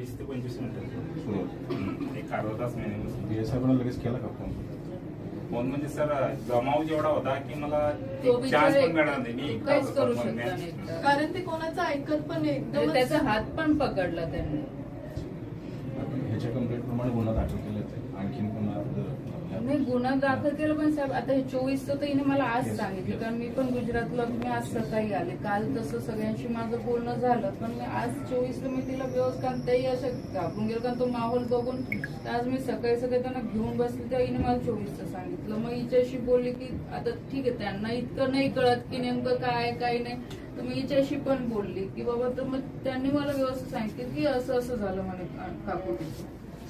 वीस ते पंचवीस मिनिटं. एक अर्धा तास मिनिमम पी एस आयकडून लगेच केला का फोन? फोन म्हणजे सर जमाव जेवढा होता की मला चान्स पण मिळणार नाही. मी होतो. कारण ते कोणाचं ऐकत पण नाही. एकदमच त्याचा हात पण पकडला त्यांनी. ह्याच्या कंप्लेंट प्रमाणे गुन्हा दाखल केले ते आणखीन जर मी गुन्हा दाखल केला पण साहेब आता हे चोवीसचं तर हिने मला आज सांगितलं. कारण मी पण गुजरातला मी आज सकाळी आले. काल तसं सगळ्यांशी माझं बोलणं झालं पण मी आज चोवीसला मी तिला व्यवस्थित कारण तेही असं घाबरून गेलं कारण तो माहोल बघून तर आज मी सकाळी सकाळी त्यांना घेऊन बसले तेव्हा हिने मला चोवीसचं सांगितलं. मग हिच्याशी बोलली की आता ठीक आहे त्यांना इतकं नाही कळत की नेमकं काय काय नाही. तर मी हिच्याशी पण बोलली की बाबा तर मग त्यांनी मला व्यवस्थित सांगितलं की असं असं झालं म्हणे काकू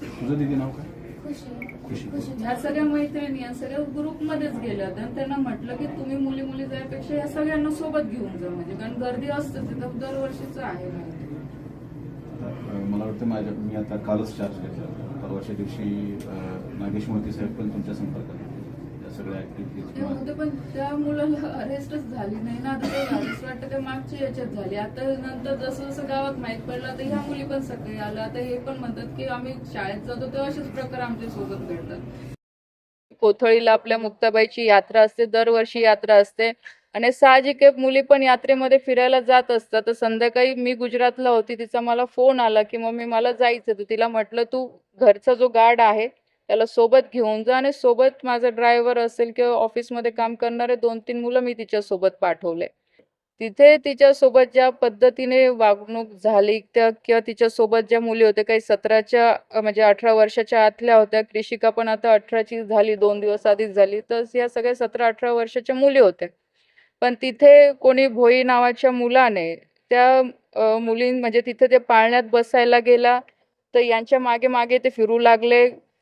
तुझं दिदी नाव काय? खुशी. ह्या सगळ्या मैत्रिणी या सगळ्या ग्रुपमध्येच गेल्या होत्या. आणि त्यांना म्हटलं की तुम्ही मुली मुली जाण्यापेक्षा या सगळ्यांना सोबत घेऊन जा म्हणजे कारण गर्दी असते तिथं दरवर्षीच आहे मला वाटतं माझ्या मी आता कालच चार्ज घेतला. परवाच्या दिवशी नागेश मोहिते साहेब पण तुमच्या संपर्कात सगळ्या ते ऍक्टिव्हिटीज पण त्या मुलाला अरेस्टच झाली नाही ना. आता अरेस्ट वाटतं ते मागच्या याच्यात झाली. आता नंतर जसं जसं गावात माहीत पडलं तर ह्या मुली पण सगळे आलं. आता हे पण म्हणतात की आम्ही शाळेत जातो तेव्हा असेच प्रकार आमच्यासोबत घडतात. कोथळीला आपल्या मुक्ताबाईची यात्रा असते दरवर्षी यात्रा असते. आणि साहजिक आहे मुली पण यात्रेमध्ये फिरायला जात असतात. तर संध्याकाळी मी गुजरातला होती तिचा मला फोन आला की मम्मी मला जायचं तर तिला म्हटलं तू घरचा जो गार्ड आहे त्याला सोबत घेऊन जा आणि सोबत माझा ड्रायव्हर असेल किंवा ऑफिसमध्ये काम करणारे दोन तीन मुलं मी तिच्यासोबत पाठवले. तिथे तिच्यासोबत ज्या पद्धतीने वागणूक झाली त्या किंवा तिच्यासोबत ज्या मुली होत्या काही सतराच्या म्हणजे अठरा वर्षाच्या आतल्या होत्या कृषिका पण आता अठराची झाली दोन दिवस आधीच झाली तर या सगळ्या सतरा अठरा वर्षाच्या मुली होत्या. पण तिथे कोणी भोई नावाच्या मुलाने त्या मुलीं म्हणजे तिथे ते पाळण्यात बसायला गेला तर यांच्या मागे मागे ते फिरू लागले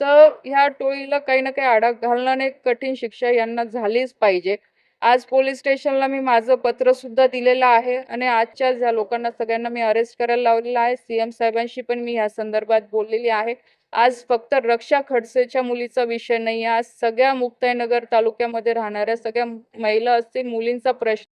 तर ह्या टोळीला काही ना काही आडा घालणं एक कठीण शिक्षा यांना झालीच पाहिजे. आज पोलीस स्टेशनला मी माझं पत्र सुद्धा दिलेलं आहे आणि आजच्या ज्या लोकांना सगळ्यांना मी अरेस्ट करायला लावलेलं आहे सीएम साहेबांशी पण मी या संदर्भात बोललेली आहे. आज फक्त रक्षा खडसेच्या मुलीचा विषय नाही आज सगळ्या मुक्ताईनगर तालुक्यामध्ये राहणाऱ्या सगळ्या महिला असतील मुलींचा प्रश्न